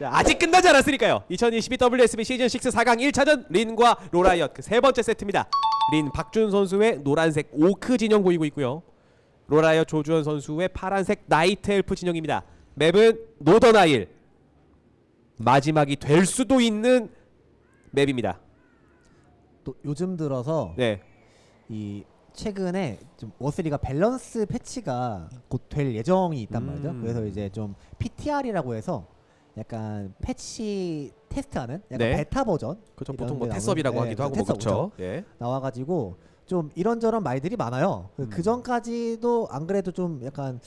자, 아직 끝나지 않았으니까요. 2022 WSB 시즌 6 4강 1차전 린과 로라이엇 그 세 번째 세트입니다. 린 박준 선수의 노란색 오크 진영 보이고 있고요. 로라이엇 조주현 선수의 파란색 나이트 엘프 진영입니다. 맵은 노더나일 마지막이 될 수도 있는 맵입니다. 또 요즘 들어서 네. 이 최근에 좀 워스리가 밸런스 패치가 곧 될 예정이 있단 음. 말이죠. 그래서 이제 좀 PTR이라고 해서 약간 패치 테스트하는 약간 네. 베타 버전 그렇죠. 보통 뭐게 테스업이라고 나오는- 하기도 네, 하고 뭐 테스업, 그렇죠. 예. 나와가지고 좀 이런저런 말들이 많아요. 음. 그 전까지도 안 그래도 좀 약간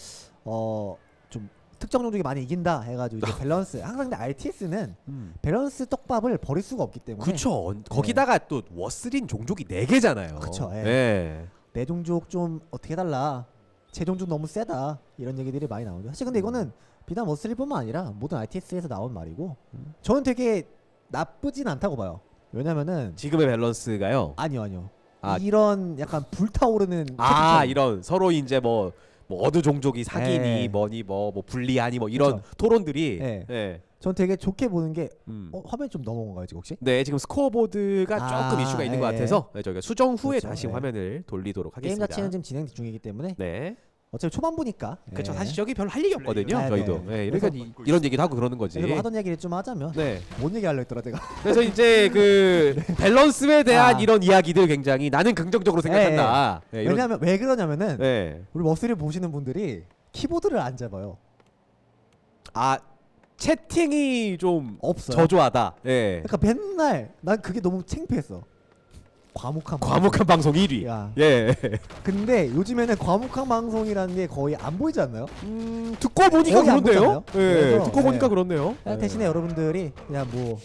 어 좀 특정 종족이 많이 이긴다 해가지고 이제 밸런스 항상 근데 RTS는 음. 밸런스 떡밥을 버릴 수가 없기 때문에 그쵸. 거기다가 또 워스린 종족이 네 개잖아요. 그쵸, 예. 예. 내 종족 좀 어떻게 해달라 제 종족 너무 세다 이런 얘기들이 많이 나오죠 사실 근데 이거는 비단 머슬리뿐만 아니라 모든 RTS에서 나온 말이고 음. 저는 되게 나쁘진 않다고 봐요 왜냐면은 지금의 밸런스가요. 아니요 아니요 아. 이런 약간 불타오르는 아 채팅창. 이런 서로 이제 뭐, 뭐 어느 종족이 사기니 네. 뭐니 뭐, 뭐 불리하니 뭐 이런 그쵸. 토론들이 네. 예. 전 되게 좋게 보는 게 음. 어, 화면 좀 넘어온 건가요 지금 혹시? 네 지금 스코어보드가 아, 조금 이슈가 있는 것 예. 같아서 네, 저희가 수정 후에 그렇죠, 다시 예. 화면을 돌리도록 게임 하겠습니다. 자체는 지금 진행 중이기 때문에 네, 어차피 초반부니까 그렇죠. 예. 사실 저기 별로 할 얘기 없거든요. 네, 저희도. 네. 네, 그러니까 이, 이런 얘기도 하고 그러는 거지. 그래서 하던 얘기를 좀 하자면 네. 뭔 얘기 하려 했더라 내가 그래서 이제 그 밸런스에 대한 아. 이런 이야기들 굉장히 나는 긍정적으로 생각한다. 네, 이런- 왜냐면 왜 그러냐면은 네. 우리 머슬을 보시는 분들이 키보드를 안 잡아요 아 채팅이 좀 없어요 저조하다. 예. 그러니까 맨날 난 그게 너무 창피했어. 과묵한 과묵한 방송 1위. 야. 예. 근데 요즘에는 과묵한 방송이라는 게 거의 안 보이지 않나요? 음, 듣고 보니까 거의 안 그렇네요. 보잖아요. 예. 그래서, 듣고 보니까 예. 그렇네요. 그냥 예. 대신에 여러분들이 그냥 뭐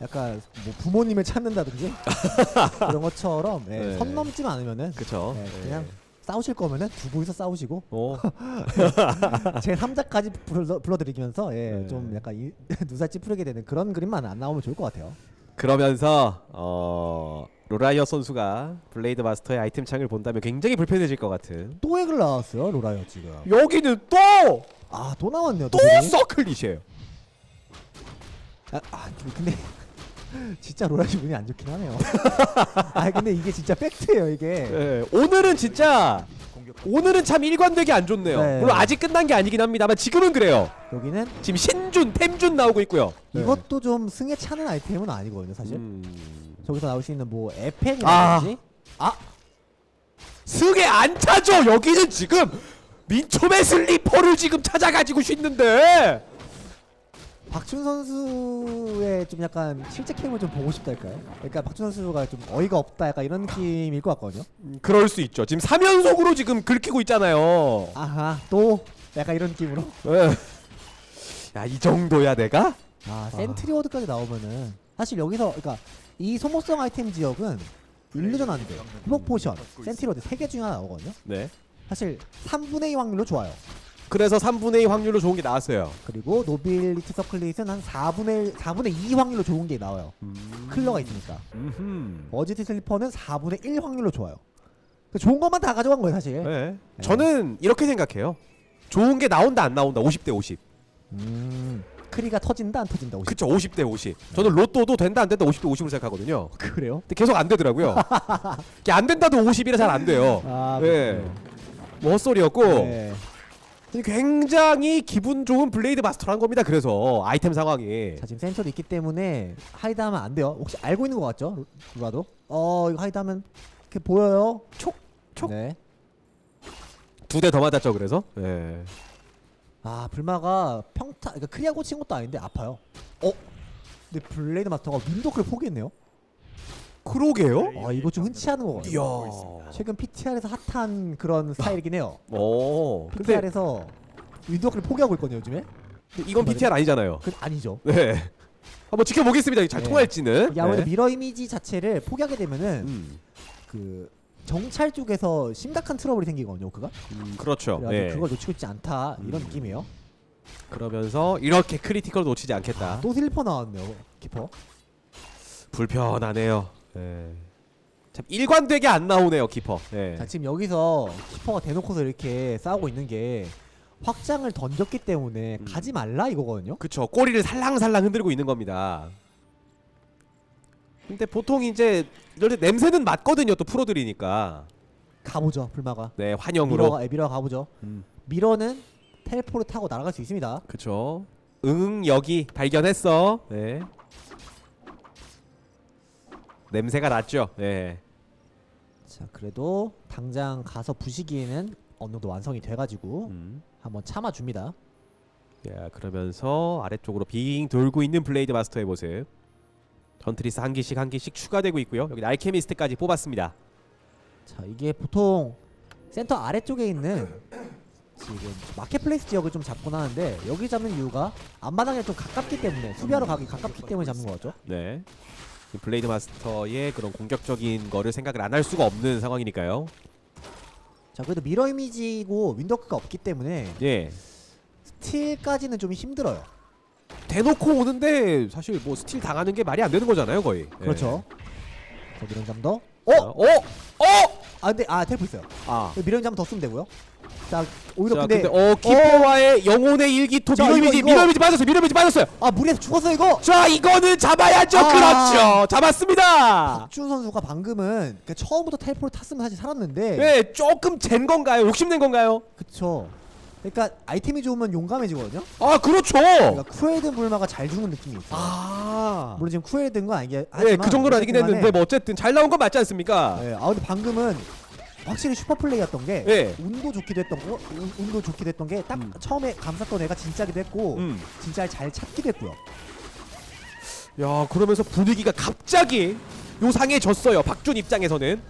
약간 뭐 부모님을 찾는다든지 그런 것처럼 예, 네. 선 넘지만 않으면은. 네, 예. 그냥 싸우실 거면은 두 분이서 싸우시고 어. 제 3자까지 불러, 불러드리면서 예, 네. 좀 약간 이, 눈살 찌푸리게 되는 그런 그림만 안 나오면 좋을 것 같아요. 그러면서 어 로라이어 선수가 블레이드 마스터의 아이템 창을 본다면 굉장히 불편해질 것 같은. 또 핵을 나왔어요 로라요 지금. 여기는 또또아또 나왔네요. 또 그림이. 서클릿이에요. 아, 아 근데 진짜 로라 씨 운이 안 좋긴 하네요. 아 근데 이게 진짜 팩트예요 이게. 예. 오늘은 진짜 오늘은 참 일관되게 안 좋네요. 네. 물론 아직 끝난 게 아니긴 합니다만 지금은 그래요. 여기는 지금 신준, 템준 나오고 있고요. 이것도 좀 승에 차는 아이템은 아니거든요 사실. 음. 저기서 나올 수 있는 뭐 아. 에펙이라든지 승에 안 차죠. 여기는 지금 민초의 슬리퍼를 지금 찾아가지고 쉰는데. 박준 선수의 좀 약간 실제 캠을 좀 보고 싶달까요? 그러니까 박준 선수가 좀 어이가 없다 약간 이런 느낌일 것 같거든요. 음, 그럴 수 있죠. 지금 3연속으로 지금 긁히고 있잖아요. 아하 또 약간 이런 느낌으로. 예. 야, 이 정도야 내가? 아 센트리 워드까지 나오면은 사실 여기서 그러니까 이 소모성 아이템 지역은 일루전 안돼 회복 포션 센트리 워드 세 개 중에 하나 나오거든요. 네. 사실 3분의 2 확률로 좋아요. 그래서 3분의 2 확률로 좋은 게 나왔어요. 그리고 노빌리티 서클릿은 한 4분의 4분의 2 확률로 좋은 게 나와요. 클러가 있으니까. 음흠. 어지티 슬리퍼는 4분의 1 확률로 좋아요. 그 좋은 것만 다 가져간 거예요, 사실. 네. 저는 이렇게 생각해요. 좋은 게 나온다 안 나온다 50대 50. 음. 크리가 터진다 안 터진다. 50. 그쵸 50대 50. 저는 로또도 된다 안 된다 50대 50으로 생각하거든요. 그래요? 근데 계속 안 되더라고요. 이게 안 된다도 50이라 잘 안 돼요. 아, 네. 그렇군요. 뭐 헛소리였고 네. 굉장히 기분 좋은 블레이드 마스터란 겁니다. 그래서 아이템 상황이 자, 지금 센터도 있기 때문에 하이드하면 안 돼요. 혹시 알고 있는 것 같죠? 누가도? 어, 이거 하이드하면 이렇게 보여요. 촉, 촉. 네. 두 대 더 맞았죠. 그래서 네. 아, 불마가 평타, 그러니까 크리아 고친 것도 아닌데 아파요. 어? 근데 블레이드 마스터가 윈도크를 포기했네요. 그러게요. 아, 이거 좀 흔치 않은 거거든요. 이야. 최근 PTR에서 핫한 그런 스타일이긴 해요. 오. 근데, PTR에서 윈도크를 포기하고 있거든요, 요즘에. 근데 이건 BTR 아니잖아요. 그 아니죠. 네. 한번 지켜보겠습니다. 잘 네. 통할지는. 이게 아무래도 네. 미러 이미지 자체를 포기하게 되면은 음. 그 정찰 쪽에서 심각한 트러블이 생기거든요, 그가. 음, 그렇죠. 네. 그걸 놓치고 있지 않다 이런 음. 느낌이에요. 그러면서 이렇게 크리티컬 놓치지 않겠다. 또 슬리퍼 나왔네요, 키퍼. 불편하네요. 네. 참 일관되게 안 나오네요, 키퍼. 네. 자 지금 여기서 키퍼가 대놓고서 이렇게 싸우고 있는 게 확장을 던졌기 때문에 음. 가지 말라 이거거든요. 그쵸 꼬리를 살랑살랑 흔들고 있는 겁니다. 근데 보통 이제 이럴 때 냄새는 맡거든요 또 프로들이니까 가보죠 불마가. 네 환영으로 미러가 예, 미러가 가보죠. 음. 미러는 텔포를 타고 날아갈 수 있습니다. 그쵸 응 여기 발견했어 네 냄새가 났죠 네 자 그래도 당장 가서 부시기에는 어느 정도 완성이 돼가지고 음. 한번 참아줍니다. 야, 그러면서 아래쪽으로 빙 돌고 있는 블레이드 마스터의 모습 전트리스 한 개씩 한 개씩 추가되고 있고요 여기 알케미스트까지 뽑았습니다 자 이게 보통 센터 아래쪽에 있는 지금 마켓플레이스 지역을 좀 잡곤 하는데 여기 잡는 이유가 앞마당에 좀 가깝기 때문에 수비하러 가기 가깝기 때문에 잡는 거죠. 네. 이 블레이드 마스터의 그런 공격적인 거를 생각을 안 할 수가 없는 상황이니까요. 자 그래도 미러 이미지고 윈더크가 없기 때문에 예. 스틸까지는 좀 힘들어요. 대놓고 오는데 사실 뭐 스틸 당하는 게 말이 안 되는 거잖아요, 거의. 예. 그렇죠. 자 미러 잠더. 자, 어? 어? 어? 아 근데 아 텔프 있어요. 아. 미러 잠더 더 쓰면 되고요. 자 오히려 자, 근데, 근데, 어 키퍼와의 영혼의 일기토 자, 미러 이거, 이미지 이거. 미러 이미지 빠졌어요. 미러 이미지 빠졌어요. 아 무리해서 죽었어 이거. 자, 이거는 잡아야죠. 아. 그렇죠. 잡았습니다. 박준 선수가 방금은 그 처음부터 텔포를 탔으면 사실 살았는데 네, 조금 젠 건가요? 욕심낸 건가요? 그쵸. 그러니까 아이템이 좋으면 용감해지거든요. 아, 그렇죠. 그러니까 쿠에든 불마가 잘 죽는 느낌이 있어요. 아. 물론 지금 쿠에든 건 아니게 네, 하지만 그 정도는 아니긴 어쨌든 했는데 간에 뭐 어쨌든 잘 나온 건 맞지 않습니까? 네, 아 근데 방금은 확실히 슈퍼 플레이였던 게 네. 운도 좋기도 했던 거, 운, 운도 좋기도 했던 게 딱 음. 처음에 감쌌던 애가 진짜기도 했고 음. 진짜 잘 찾기도 했고요. 야 그러면서 분위기가 갑자기 요상해졌어요 박준 입장에서는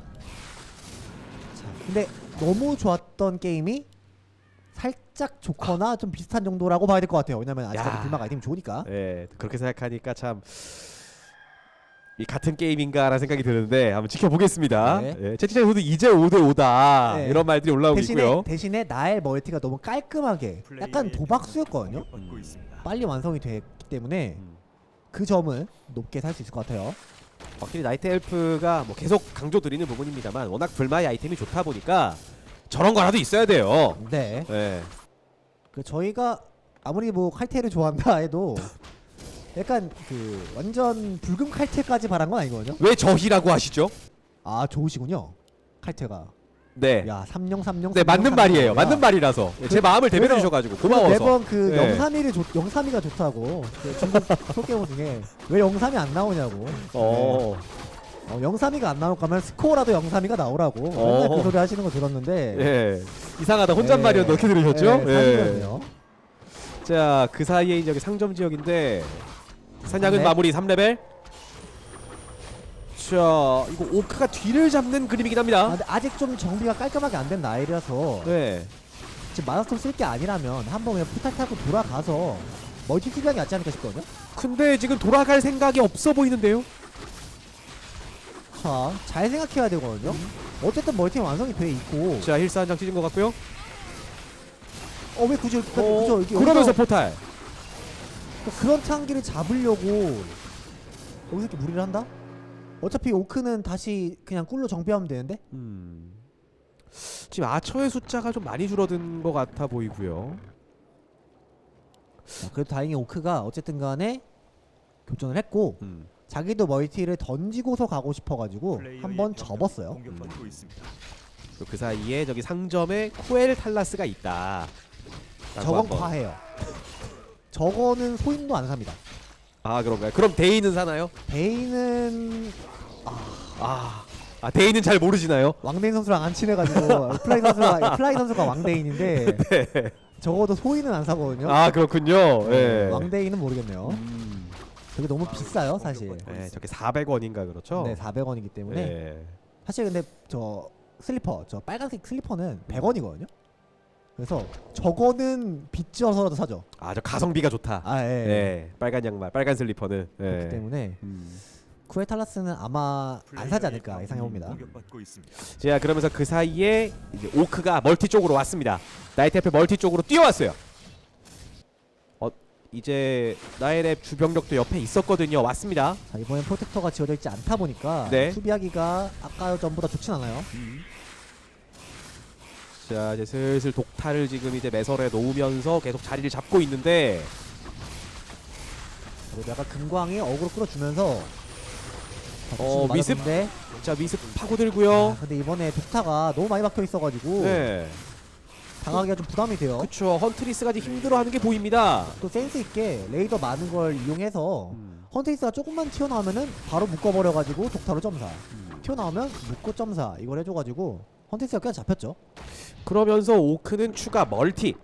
자, 근데 너무 좋았던 게임이 살짝 좋거나 좀 비슷한 정도라고 봐야 될 것 같아요. 왜냐면 아직까지 야. 불마가 아이템이 좋으니까. 네 그렇게 생각하니까 참 이 같은 게임인가라는 생각이 드는데 한번 지켜보겠습니다 네. 네. 채팅창에서도 이제 5대 5다 네. 이런 말들이 올라오고 대신에 있고요 대신에 나의 멀티가 너무 깔끔하게 약간 도박수였거든요. 빨리 완성이 됐기 때문에 음. 그 점은 높게 살 수 있을 것 같아요. 확실히 나이트 엘프가 뭐 계속 강조 드리는 부분입니다만 워낙 불마의 아이템이 좋다 보니까 저런 거라도 있어야 돼요 네. 네. 그 저희가 아무리 뭐 칼퇴를 좋아한다 해도 약간 그 완전 붉은 칼퇴까지 바란 건 아니거든요. 왜 저희라고 하시죠? 아 좋으시군요. 칼퇴가. 네 야 삼룡 삼룡. 네 삼룡, 맞는 삼룡. 말이에요 야, 맞는 말이라서 제 마음을 대변해 주셔가지고 고마워서 매번 그 네. 영삼이를 좋 영삼이가 좋다고 그 중국 소개모 중에 왜 영삼이 안 나오냐고. 어. 어, 영삼이가 안 나올 거면 스코어라도 영삼이가 나오라고 맨날 어. 그 소리 하시는 거 들었는데. 예. 이상하다 혼잣말이었는데 어떻게 들으셨죠? 네, 사실은요. 자, 그 사이에 이제 여기 상점 지역인데 사냥은 네. 마무리 3레벨. 자, 이거 오크가 뒤를 잡는 그림이긴 아, 합니다. 근데 아직 좀 정비가 깔끔하게 안 된 나일이라서 네. 지금 마라톤 쓸 게 아니라면 한 번 그냥 포탈 타고 돌아가서 멀티 게 낫지 않을까 싶거든요. 근데 지금 돌아갈 생각이 없어 보이는데요. 자, 잘 생각해야 되거든요. 어쨌든 멀티 완성이 돼 있고, 자, 힐스 한 장 찢은 것 같고요. 어 왜 굳이 여기까지 어, 그죠? 이렇게 그러면서 여기서 포탈. 또 그런 창기를 잡으려고 여기서 이렇게 무리를 한다? 어차피 오크는 다시 그냥 꿀로 정비하면 되는데 음. 지금 아처의 숫자가 좀 많이 줄어든 것 같아 보이고요. 자, 그래도 다행히 오크가 어쨌든 간에 교전을 했고 음. 자기도 멀티를 던지고서 가고 싶어가지고 한번 접었어요. 공격받고 있습니다. 그리고 그 사이에 저기 상점에 코엘 탈라스가 있다. 라고 저건 한번. 과해요. 저거는 소인도 안 삽니다. 아 그런가요? 그럼 데이는 사나요? 베인은 아, 아 데이는 잘 모르시나요? 왕대인 선수랑 안 친해가지고 플라이 선수가 플라이 선수가 왕대인인데 적어도 소인은 안 사거든요. 아 그렇군요. 예. 왕대인은 모르겠네요. 음. 저게 너무 비싸요, 사실. 네, 저게 400원인가 그렇죠? 네, 400원이기 때문에 네. 사실 근데 저 슬리퍼, 저 빨간색 슬리퍼는 100원이거든요. 그래서 저거는 빚져서라도 사죠. 아 저 가성비가 좋다. 아, 예. 네. 빨간 양말, 빨간 슬리퍼는. 그렇기 네. 때문에 음. 쿠에탈라스는 아마 안 사지 않을까 예상해 봅니다. 공격받고 있습니다. 자 그러면서 그 사이에 이제 오크가 멀티 쪽으로 왔습니다. 나이트애플 멀티 쪽으로 뛰어왔어요. 어 이제 나이랩 주병력도 옆에 있었거든요. 왔습니다. 자, 이번엔 프로텍터가 지어져 있지 않다 보니까 네. 수비하기가 아까 전보다 좋진 않아요. 자 이제 슬슬 독타를 지금 이제 매설에 놓으면서 계속 자리를 잡고 있는데 그리고 약간 금광이 어그로 끌어주면서 어, 미습? 근데 자 미습 파고들고요. 아, 근데 이번에 독타가 너무 많이 박혀 있어가지고 네. 당하기가 좀 부담이 돼요. 그쵸 헌트리스가 지금 힘들어하는 게 보입니다. 또 센스 있게 레이더 많은 걸 이용해서 음. 헌트리스가 조금만 튀어나오면은 바로 묶어버려가지고 독타로 점사. 음. 튀어나오면 묶고 점사 이걸 해줘가지고 헌트리스가 그냥 잡혔죠. 그러면서 오크는 추가 멀티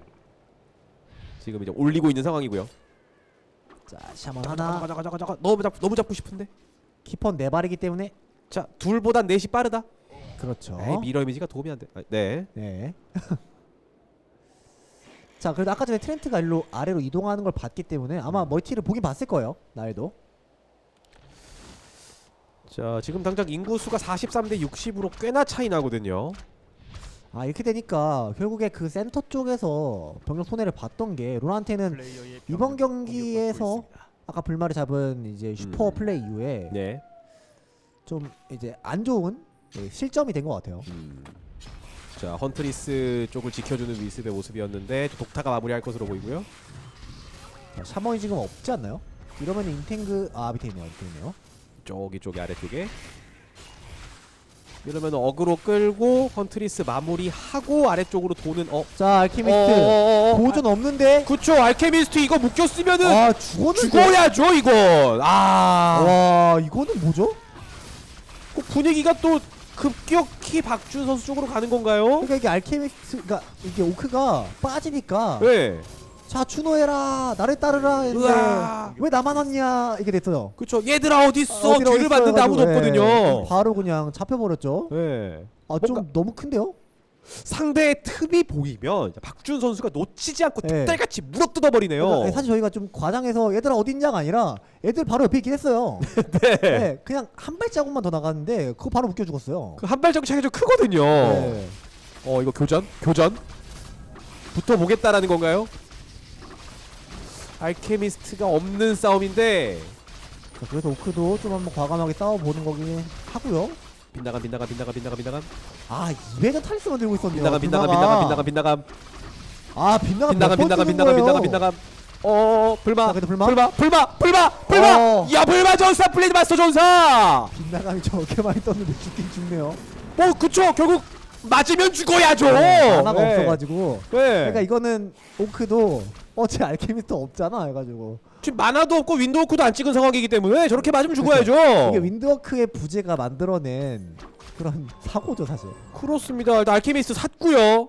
지금 이제 올리고 있는 상황이고요. 자 샤먼 하나 잠깐 잠깐 잠깐 잠깐 너무 잡 너무 잡고 싶은데. 키펀 네 발이기 때문에 자 둘보단 넷이 빠르다. 그렇죠. 에이, 미러 이미지가 도움이 안 돼. 아, 네. 네. 자 그래도 아까 전에 트렌트가 일로 아래로 이동하는 걸 봤기 때문에 아마 멀티를 보긴 봤을 거예요. 나에도. 자 지금 당장 인구수가 43대 60으로 꽤나 차이 나거든요. 아 이렇게 되니까 결국에 그 센터 쪽에서 병력 손해를 봤던 게 론한테는 이번 경기에서 아까 불마를 잡은 이제 슈퍼 음. 플레이 이후에 네. 좀 이제 안 좋은 예, 실점이 된 것 같아요. 음. 자 헌트리스 쪽을 지켜주는 미습의 모습이었는데 독타가 마무리할 것으로 보이고요. 자, 샤먼이 지금 없지 않나요? 이러면 인탱그 아 밑에 있네요. 밑에 있네요. 저기 쪽에 아래쪽에. 이러면 어그로 끌고 헌트리스 마무리하고 아래쪽으로 도는 어. 자 알키미스트 어, 어, 어, 보존 없는데 그쵸 알케미스트 이거 묶였으면은 아 죽었는데 죽어야죠 이건. 아. 와 이거는 뭐죠? 그 분위기가 또 급격히 박준 선수 쪽으로 가는 건가요? 그러니까 이게 알케미스트 그러니까 이게 오크가 빠지니까 네. 자 추노해라 나를 따르라 했는데 으아. 왜 나만 왔냐 이게 됐어요. 그쵸 얘들아? 어디로 뒤를 봤는데 아무도 없거든요. 예, 바로 그냥 잡혀버렸죠. 네. 아 좀 뭔가- 너무 큰데요? 상대의 틈이 보이면 박준 선수가 놓치지 않고 네. 득달같이 물어뜯어 버리네요. 그러니까 사실 저희가 좀 과장해서 얘들아 어딨냐가 아니라 애들 바로 옆에 있긴 했어요. 네. 네, 그냥 한 발자국만 더 나갔는데 그거 바로 묶여 죽었어요. 그 한 발자국 차이가 좀 크거든요. 네. 어 이거 교전? 교전? 붙어 보겠다라는 건가요? 알케미스트가 없는 싸움인데 자, 그래서 오크도 좀 한번 과감하게 싸워보는 거긴 하고요. 빗나감 빗나감 빗나감 빗나감 빗나감 아 200은 탈리스만 들고 있었네요. 빗나감 빗나감. 빗나감 빗나감 빗나감 아 빗나감 빗나감 빗나감 빗나감 빗나감 빗나감 어 불마 자, 그래도 불마? 불마 불마 불마 불마 어. 야 불마 전사 블레이드 마스터 전사 빗나감이 저렇게 많이 떴는데 죽긴 죽네요. 뭐 그쵸 결국 맞으면 죽어야죠 네, 만화가 네. 없어가지고. 네. 그러니까 이거는 오크도 어제 알케미스트 없잖아 해가지고 지금 만화도 없고 윈도우크도 안 찍은 상황이기 때문에 저렇게 맞으면 죽어야죠 그렇죠. 이게 윈드워크의 부재가 만들어낸 그런 사고죠 사실. 그렇습니다 일단 알케미스트 샀고요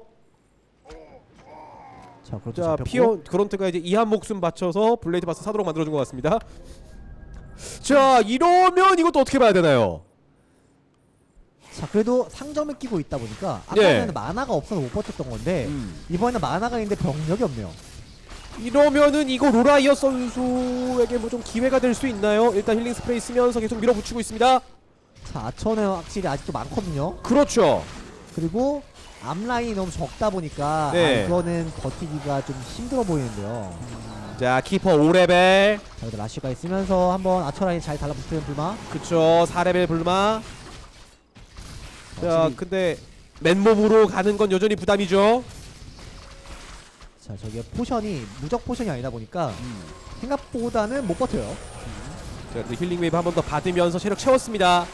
자 그렇죠. 자 잡혔고. 피어 그런트가 이제 이한 목숨 바쳐서 블레이드 바스 사도록 만들어준 것 같습니다 자 이러면 이것도 어떻게 봐야 되나요 자 그래도 상점을 끼고 있다 보니까 네. 아까는 만화가 없어서 못 버텼던 건데 음. 이번에는 만화가 있는데 병력이 없네요. 이러면은 이거 로라이어 선수에게 뭐 좀 기회가 될 수 있나요? 일단 힐링 스프레이 쓰면서 계속 밀어붙이고 있습니다. 자 아처는 확실히 아직도 많거든요. 그렇죠. 그리고 앞라인이 너무 적다 보니까 네. 아, 이거는 버티기가 좀 힘들어 보이는데요. 자 키퍼 5레벨. 자 그래도 라쉬가 있으면서 한번 아처 라인 잘 달라붙는 불마. 그쵸 4레벨 불마. 자 확실히- 근데 맨몸으로 가는 건 여전히 부담이죠. 자 저게 포션이 무적 포션이 아니다 보니까 생각보다는 못 버텨요. 자 근데 힐링 웨이브 한 번 더 받으면서 체력 채웠습니다.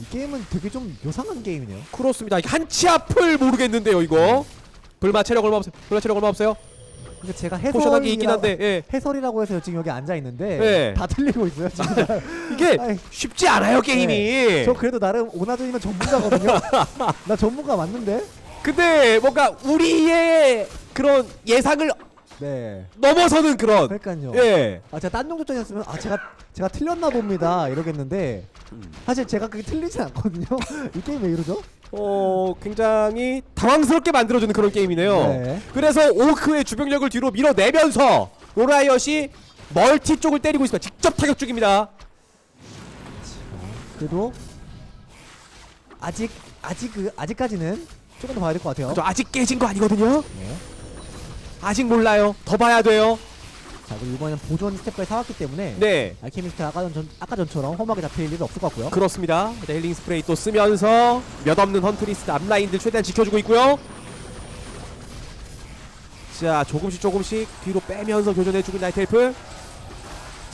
이 게임은 되게 좀 요상한 게임이네요. 그렇습니다. 이게 한치 앞을 모르겠는데요 이거. 불마 체력 얼마 없어요. 불마 체력 얼마 없어요. 근데 제가 게 있긴 한데 예. 해설이라고 해서 지금 여기 앉아 있는데 네. 다 틀리고 있어요. 진짜. 이게 아이, 쉽지 않아요 게임이. 네. 저 그래도 나름 오나전이면 전문가거든요. 나 전문가 맞는데. 근데 뭔가 우리의 그런 예상을 네. 넘어서는 그런 그러니까요. 예. 아 제가 딴 종족전이었으면 아 제가 제가 틀렸나 봅니다 이러겠는데 사실 제가 그게 틀리진 않거든요. 이 게임 왜 이러죠? 어 굉장히 당황스럽게 만들어주는 그런 게임이네요. 네. 그래서 오크의 주병력을 뒤로 밀어내면서 로라이엇이 멀티 쪽을 때리고 있습니다. 직접 타격 중입니다. 그래도 아직 아직 그 아직까지는 조금 더 봐야 될 것 같아요. 그죠? 아직 깨진 거 아니거든요. 네. 아직 몰라요. 더 봐야 돼요. 자 그리고 이번에는 보존 스텝까지 사왔기 때문에 네. 알케미스트 아까 전 아까 전처럼 험하게 잡힐 일은 없을 것 같고요. 그렇습니다. 네, 힐링 스프레이 또 쓰면서 몇 없는 헌트리스 앞라인들 최대한 지켜주고 있고요. 자 조금씩 조금씩 뒤로 빼면서 교전해주고 있는 나이트엘프.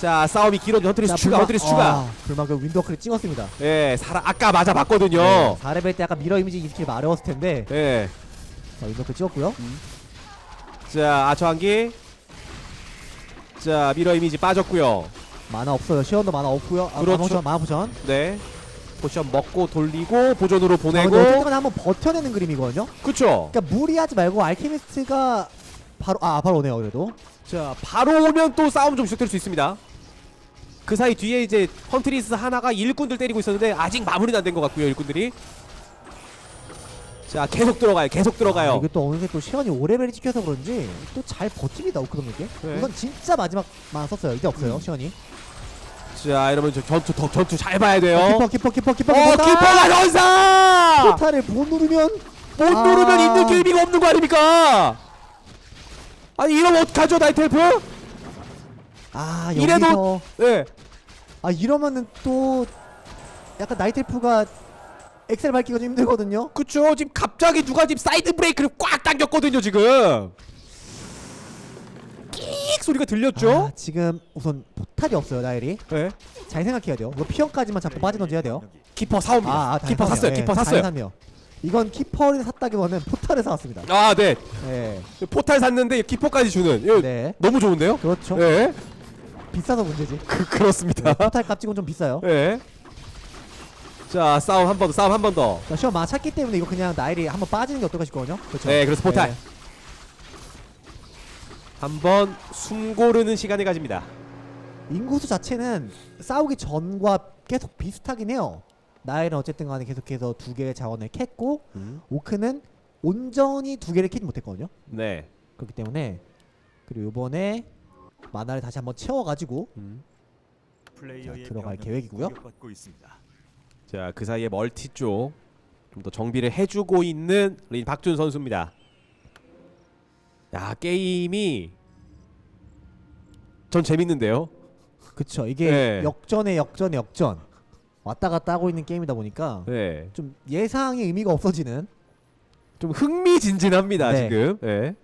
자 싸움이 길어진 헌트리스 자, 추가, 불마- 헌트리스 추가. 아, 불마그 윈도크를 찍었습니다. 예, 살아 아까 맞아 봤거든요. 네, 4레벨 때 약간 미러 이미지 익히기 어려웠을 텐데 예. 자, 윈도크 찍었고요. 자 아처 한기. 자 미러 이미지 빠졌고요. 만화 없어요. 시원도 만화 없고요. 아, 그렇죠. 만화 포션. 네. 포션 먹고 돌리고 보존으로 자, 보내고. 근데 어쨌든 한번 버텨내는 그림이거든요. 그쵸. 그러니까 무리하지 말고 알케미스트가 바로 아 바로 오네요 그래도. 자 바로 오면 또 싸움 좀 시작될 수 있습니다 그 사이 뒤에 이제 헌트리스 하나가 일꾼들 때리고 있었는데 아직 마무리는 안 된 것 같고요 일꾼들이 자 계속 들어가요 계속 아, 들어가요 이게 또 어느새 또 시원이 5레벨이 찍혀서 그런지 또 잘 버팁니다 오크dom에게. 네. 우선 진짜 마지막만 썼어요. 이제 없어요 음. 시원이. 자 이러면 저 전투 더 전투 잘 봐야 돼요 키퍼 키퍼 키퍼 키퍼 어 키퍼가 전사 포탈을 못 누르면 못 아. 누르면 있는 게 의미가 없는 거 아닙니까 아니 이러면 어떡하죠 나이트엘프 아 이래도- 여기서 네아 이러면은 또 약간 나이트엘프가 엑셀 밟기가 좀 힘들거든요. 그쵸 지금 갑자기 누가 지금 사이드 브레이크를 꽉 당겼거든요 지금 끽 소리가 들렸죠 아, 지금 우선 포탈이 없어요 나일이. 네 잘 생각해야 돼요. 이거 피형까지만 잡고 빠져던져야 돼요. 키퍼 사옵니다. 아, 아 키퍼 샀어요. 키퍼 샀어요. 샀네요. 이건 키퍼를 샀다기보다는 포탈을 사왔습니다. 아, 네. 네, 포탈 샀는데 키퍼까지 주는. 이거 네, 너무 좋은데요? 그렇죠. 네. 비싸서 문제지. 그, 그렇습니다. 포탈 값지고는 좀 비싸요. 네. 자, 싸움 한 번 더. 싸움 한 번 더. 자, 많아 찾기 때문에 이거 그냥 나일이 한번 빠지는 게 어떨까 싶거든요. 그렇죠. 네, 그래서 포탈. 네. 한번 숨 고르는 시간을 가집니다. 인구수 자체는 싸우기 전과 계속 비슷하긴 해요. 나일은 어쨌든 간에 계속해서 두 개의 자원을 캤고 오크는 온전히 두 개를 캐지 못했거든요. 네. 그렇기 때문에 그리고 이번에 만화를 다시 한번 채워가지고 플레이어의 자, 들어갈 계획이고요. 공격받고 있습니다. 자, 그 사이에 멀티 쪽 좀 더 정비를 해주고 있는 린 박준 선수입니다. 야, 게임이 전 재밌는데요. 그쵸 이게 네. 역전에 역전에 역전 왔다 갔다 하고 있는 게임이다 보니까 네. 좀 예상의 의미가 없어지는 좀 흥미진진합니다 네. 지금. 예.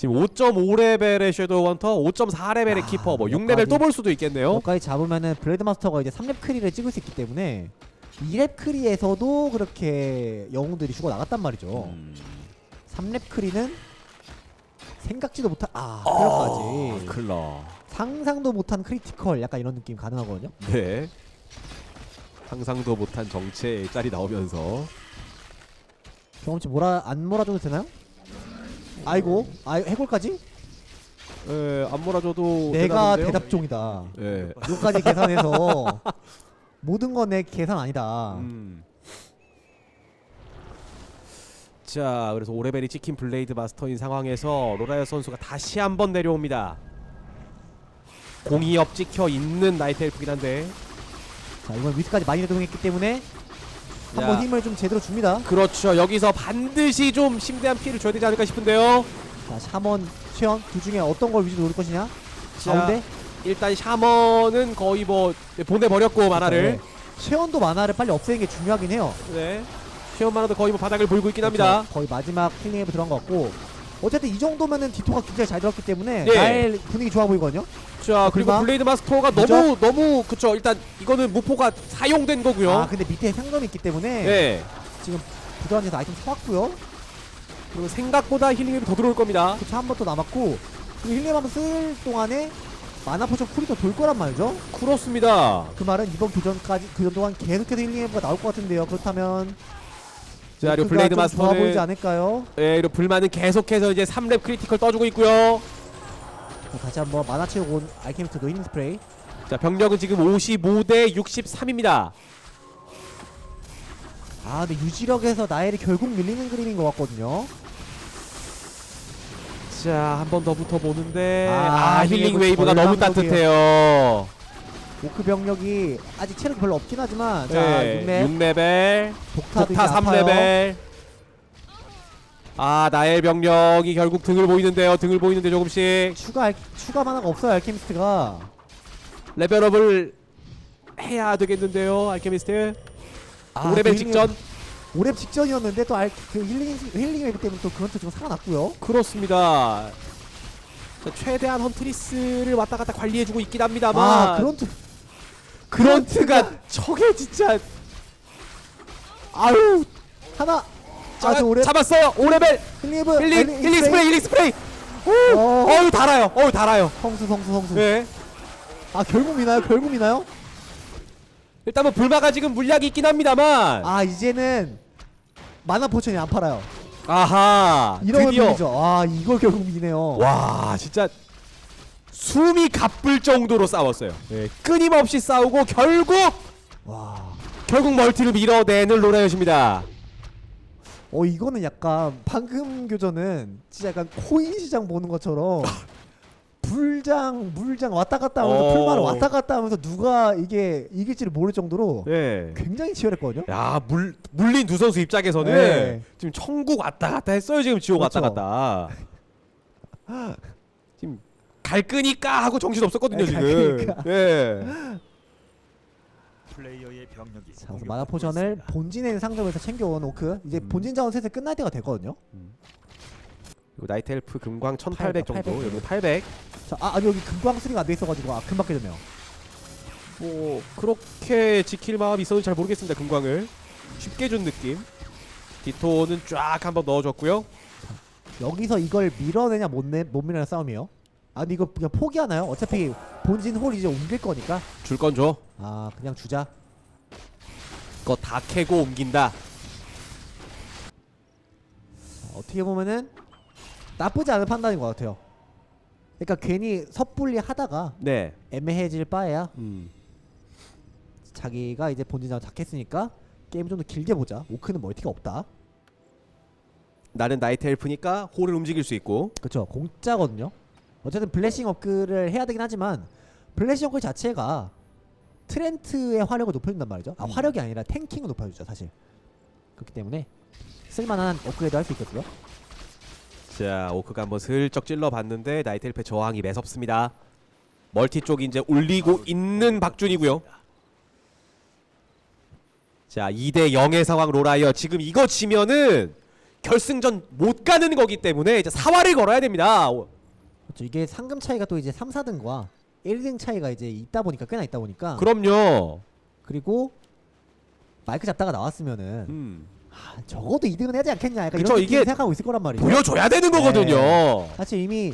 지금 5.5레벨의 섀도우 헌터, 5.4레벨의 아, 키퍼, 뭐 여기까지- 6레벨 또 볼 수도 있겠네요. 여기까지 잡으면은 브레드 마스터가 이제 3렙 크리를 찍을 수 있기 때문에 2렙 크리에서도 그렇게 영웅들이 죽어 나갔단 말이죠. 음. 3렙 크리는 생각지도 못한 아 어, 클러까지 클러. 상상도 못한 크리티컬 약간 이런 느낌 가능하거든요. 네. 상상도 못한 정체의 짤이 나오면서 경험치 몰아 안 몰아줘도 되나요? 아이고 아 해골까지? 예, 안 몰아줘도 내가 대단한데요? 대답종이다. 예. 이거까지 계산해서 모든 건 내 계산 아니다. 음. 자, 그래서 5레벨이 찍힌 블레이드 마스터인 상황에서 로라이어 선수가 다시 한번 내려옵니다. 공이 업 찍혀 있는 나이트 엘프긴 한데 자 이번 위스까지 많이 내동했기 때문에 한번 자. 힘을 좀 제대로 줍니다. 그렇죠. 여기서 반드시 좀 심대한 피해를 줘야 되지 않을까 싶은데요. 자 샤먼, 최연 둘 중에 어떤 걸 위주로 노릴 것이냐? 자, 가운데 일단 샤먼은 거의 뭐 보내버렸고 만화를. 네. 최연도 만화를 빨리 없애는 게 중요하긴 해요. 네. 시험 만화도 거의 뭐 바닥을 볼고 있긴 합니다. 그렇죠. 거의 마지막 힐링앱에 들어간 것 같고 어쨌든 이 정도면은 디토가 굉장히 잘 들었기 때문에 네. 날 분위기 좋아 보이거든요. 자 그리고 불마? 블레이드 마스터가? 너무 너무 그쵸. 일단 이거는 무포가 사용된 거고요. 아 근데 밑에 상점이 있기 때문에 네. 부도한 데서 아이템 사왔고요. 그리고 생각보다 힐링이 더 들어올 겁니다. 그쵸 한번 더 남았고 그리고 힐링 한번 쓸 동안에 마나 포션 쿨이 더 돌 거란 말이죠. 그렇습니다. 그 말은 이번 교전까지 교전 동안 계속해서 힐링 앱가 나올 것 같은데요. 그렇다면 자 그리고 블레이드 좀 좋아 보이지 마스터는 않을까요? 예, 그리고 불만은 계속해서 이제 3렙 크리티컬 떠주고 있고요. 자, 다시 한번 채우고 온노 힐링 스프레이. 자 병력은 지금 55 대 63입니다. 아 근데 유지력에서 나엘이 결국 밀리는 그림인 것 같거든요. 자 한 번 더 붙어보는데 아, 아, 힐링 힐링 웨이브가 너무. 따뜻해요. 오크 병력이 아직 체력이 별로 없긴 하지만 자 네, 6렙 6레벨, 독타도 독타 이제 아파요. 3레벨. 아 나의 병력이 결국 등을 보이는데요. 등을 보이는데 조금씩 추가 알- 추가 만화가 없어요 알케미스트가. 레벨업을 해야 되겠는데요. 알케미스트. 아, 오레벨 그 직전. 오랩 직전이었는데 또 알, 그 힐링 힐링 웨브 때문에 또 그런트 지금 살아났고요. 그렇습니다. 자, 최대한 헌트리스를 왔다 갔다 관리해주고 있긴 합니다만 아 그런트 그런트가 저게 진짜 아유 하나. 자, 아저 오랩 잡았어요. 5레벨 힐링 웨브 힐링 힐링 스프레이 힐링 스프레이. 오, 어. 어우 달아요. 어우 달아요. 성수 성수 성수. 네. 아 결국 미나요? 결국 미나요? 일단 뭐 불마가 지금 물약이 있긴 합니다만 아 이제는 만화 포션이 안 팔아요. 아하 이러면 드디어 밀리죠. 아 이걸 결국 미네요. 와 진짜 숨이 가쁠 정도로 싸웠어요. 네, 끊임없이 싸우고 결국 와. 결국 멀티를 밀어내는 로라이엇입니다. 어 이거는 약간 방금 교전은 진짜 약간 코인 시장 보는 것처럼 불장 물장 왔다 갔다 하면서 어. 풀마를 왔다 갔다 하면서 누가 이게 이길지를 모를 정도로 네. 굉장히 치열했거든요. 야, 물 물린 두 선수 입장에서는 네. 지금 천국 왔다 갔다 했어요. 지금 지옥 왔다 그렇죠. 갔다. 지금 갈 끄니까 하고 정신 없었거든요, 네, 갈 지금. 끄니까. 예. 플레이어의 병력이 자, 만화 포션을. 본진에 있는 상점에서 챙겨온 오크 이제 음. 본진 자원 슬슬 끝날 때가 됐거든요. 그리고 나이트 엘프 금광 1800 정도. 800. 여기 800. 자, 아 아니 여기 금광 수리가 안 돼 있어가지고 아 금방 깨졌네요. 뭐 그렇게 지킬 마음이 있었는지 잘 모르겠습니다. 금광을 쉽게 준 느낌. 디토는 쫙 한번 넣어줬고요. 여기서 이걸 밀어내냐 못 내 못 밀어내냐 싸움이에요. 아 근데 이거 그냥 포기하나요? 어차피 본진 홀 이제 옮길 거니까 줄 건 줘. 아 그냥 주자. 그거 다 캐고 옮긴다. 자, 어떻게 보면은 나쁘지 않은 판단인 것 같아요. 그러니까 괜히 섣불리 하다가 네. 애매해질 바에야 음. 자기가 이제 본진 자원 잡겠으니까 게임 좀 더 길게 보자. 오크는 멀티가 없다. 나는 나이트 엘프니까 홀을 움직일 수 있고. 그렇죠. 공짜거든요. 어쨌든 블레싱 업글을 해야 되긴 하지만 블레싱 업글 자체가 트렌트의 화력을 높여준단 말이죠. 아 음. 화력이 아니라 탱킹을 높여주죠 사실. 그렇기 때문에 쓸만한 업그레이드 할 수 있거든요. 자 오크가 한번 슬쩍 찔러봤는데 엘프의 저항이 매섭습니다. 멀티 쪽 이제 올리고 있는 박준이고요. 자 2대 0의 상황 로라이어 지금 이거 지면은 결승전 못 가는 거기 때문에 이제 사활을 걸어야 됩니다. 오- 그렇죠. 이게 상금 차이가 또 이제 3, 4등과 1등 차이가 이제 있다 보니까 꽤나 있다 보니까 그럼요. 그리고 마이크 잡다가 나왔으면은 음, 아, 적어도 2등은 해야 지 않겠냐 약간 그쵸, 이런 이게 느낌 생각하고 있을 거란 말이죠. 보여줘야 되는 거거든요. 사실 이미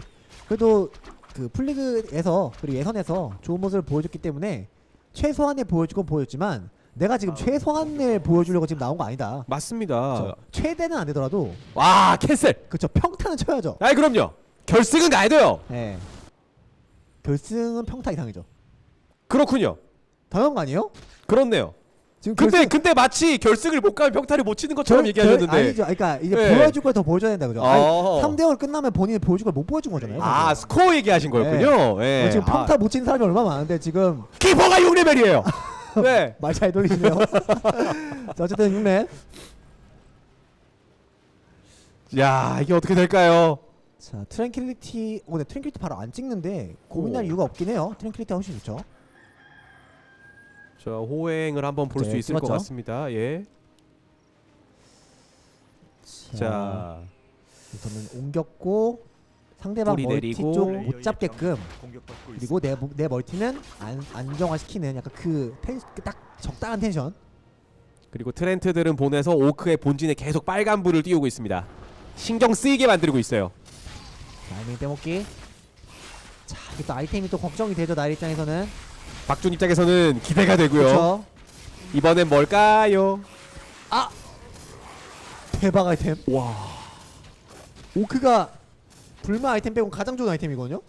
그래도 그 풀리그에서 그리고 예선에서 좋은 모습을 보여줬기 때문에 최소한의 보여주건 보여줬지만 내가 지금 최소한을 보여주려고 지금 나온 거 아니다. 맞습니다. 그쵸? 최대는 안 되더라도 와 캔슬. 그쵸 평타는 쳐야죠. 아이 그럼요. 결승은 가야 돼요. 예. 결승은 평타 이상이죠. 그렇군요. 당연한 거 아니에요? 그렇네요. 지금 근데 결승- 근데 마치 결승을 못 가면 평타를 못 치는 것처럼 결- 얘기하셨는데. 결- 아니죠. 그러니까 이제 네. 보여줄 걸 더 보여줘야 된다 그죠? 아니, 어. 3대 0을 끝나면 본인이 보여줄 걸 못 보여준 거잖아요. 아 사실. 스코어 얘기하신 거였군요. 예. 어, 지금 아, 평타 못 치는 사람이 얼마나 많은데 지금 키퍼가 6레벨이에요. 네. 말 잘 돌리시네요. 자, 어쨌든 6렙. 야 이게 어떻게 될까요? 자, 트랭킬리티. 어, 네, 트랭킬리티 바로 안 찍는데 고민할 오. 이유가 없긴 해요. 트랭킬리티가 훨씬 좋죠. 자 호행을 한번 볼 수 네, 있을 것 찍었죠. 같습니다. 예. 자, 우선은 옮겼고 상대방 뿌리 멀티 내리고. 쪽 플레이어의 못 잡게끔 그리고. 내, 내 멀티는 안, 안정화시키는 약간 그 텐, 그딱 적당한 텐션. 그리고 트렌트들은 보내서 오크의 본진에 계속 빨간 불을 띄우고 있습니다. 신경 쓰이게 만들고 있어요. 라이밍 떼먹기. 자, 이게 또 아이템이 또 걱정이 되죠. 나일 입장에서는. 박준 입장에서는 기대가 되고요. 그렇죠. 이번엔 뭘까요? 대박 아이템. 와 오크가 불마 아이템 빼고 가장 좋은 아이템이거든요.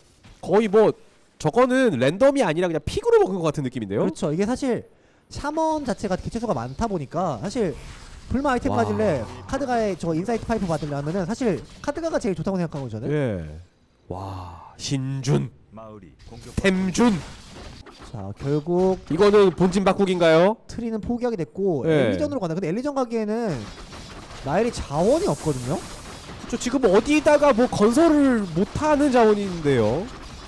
거의 뭐 저거는 랜덤이 아니라 그냥 픽으로 먹은 것 같은 느낌인데요. 그렇죠. 이게 사실 샤먼 자체가 개체수가 많다 보니까 사실 불마 아이템 와. 가질래 카드가에 저 인사이트 파이프 받으려면은 사실 카드가가 제일 좋다고 생각하고 저는. 예. 와 신준, 마을이 공격 템준 자 결국 이거는 본진 바꾸기인가요? 트리는 포기하게 됐고 네. 엘리전으로 간다. 근데 엘리전 가기에는 나일이 자원이 없거든요. 저 지금 어디다가 뭐 건설을 못하는 자원인데요.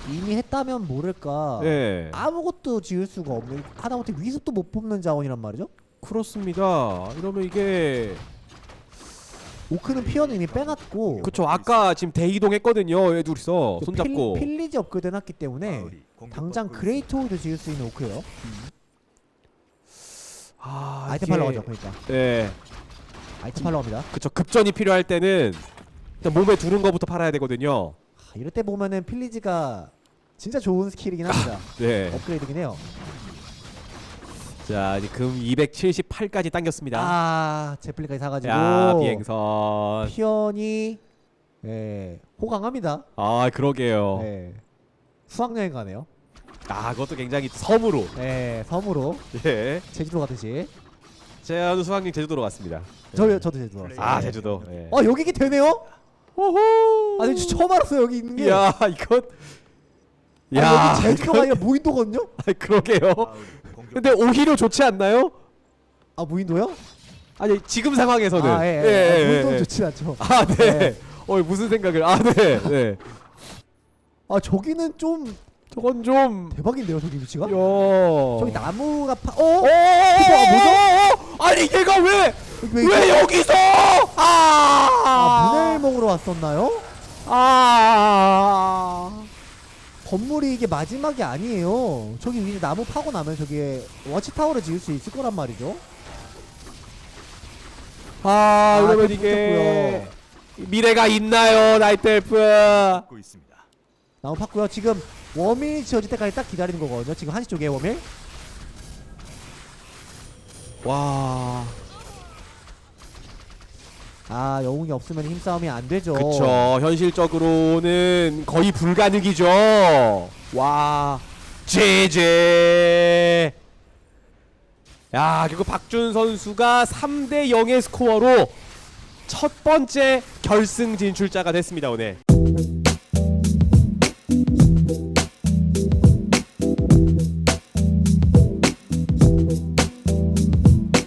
이미 했다면 모를까. 네. 아무것도 지을 수가 없는 하다못해 위습도 못 뽑는 자원이란 말이죠. 그렇습니다. 이러면 이게 오크는 피어는 이미 빼놨고 그쵸 아까 지금 대이동 했거든요. 얘 둘이서 그 손잡고. 필, 필리지 업그레이드 해놨기 때문에 당장. 그레이트 홀도 지을 수 있는 오크예요. 아, 아이템 이게- 팔러 가죠. 그러니까 네. 아이템 팔러 갑니다. 그쵸 급전이 필요할 때는 일단 몸에 두른 거부터 팔아야 되거든요. 하, 이럴 때 보면은 필리지가 진짜 좋은 스킬이긴 합니다. 네. 업그레이드긴 해요. 자 이제 금 278까지 당겼습니다. 아 제플리까지 사가지고 야 비행선. 피언이 예 호강합니다. 아 그러게요. 네. 수학여행 가네요. 아 그것도 굉장히 섬으로. 네 섬으로 예. 제주도 가듯이. 제가 수학님 제주도로 갔습니다. 저 저도 제주도 갔어요. 아 네. 제주도. 예. 어 여기 이게 되네요? 호호. 아니 저 처음 알았어요 여기 있는 게. 야 이건. 야야 여기 제주도가 아니라 무인도거든요? 아, 그러게요. 공격- 근데 오히려 좋지 않나요? 아 무인도요? 아니 지금 상황에서는. 아 예. 예, 예, 아, 무인도는 예. 좋지 않죠. 아 네. 네. 어 무슨 생각을? 아 네. 네. 아 저기는 좀 저건 좀. 대박인데요 저기 위치가? 야. 저기 나무가 파. 어? 오! 뭐죠? 아니 얘가 왜? 왜, 왜 여기서? 아! 아 문을 먹으러 왔었나요? 아! 건물이 이게 마지막이 아니에요. 저기 위에 나무 파고 나면 저기 워치타워를 지을 수 있을 거란 말이죠. 아, 그러면 또 이게. 미래가 있나요, 나이트엘프? 나무 팠고요. 지금 워밀 지어질 때까지 딱 기다리는 거거든요. 지금 한시 쪽에 워밀. 와, 아 영웅이 없으면 힘싸움이 안 되죠. 그쵸. 현실적으로는 거의 불가능이죠. 와, 제제. 야, 결국 박준 선수가 3대 0의 스코어로 첫 번째 결승 진출자가 됐습니다, 오늘.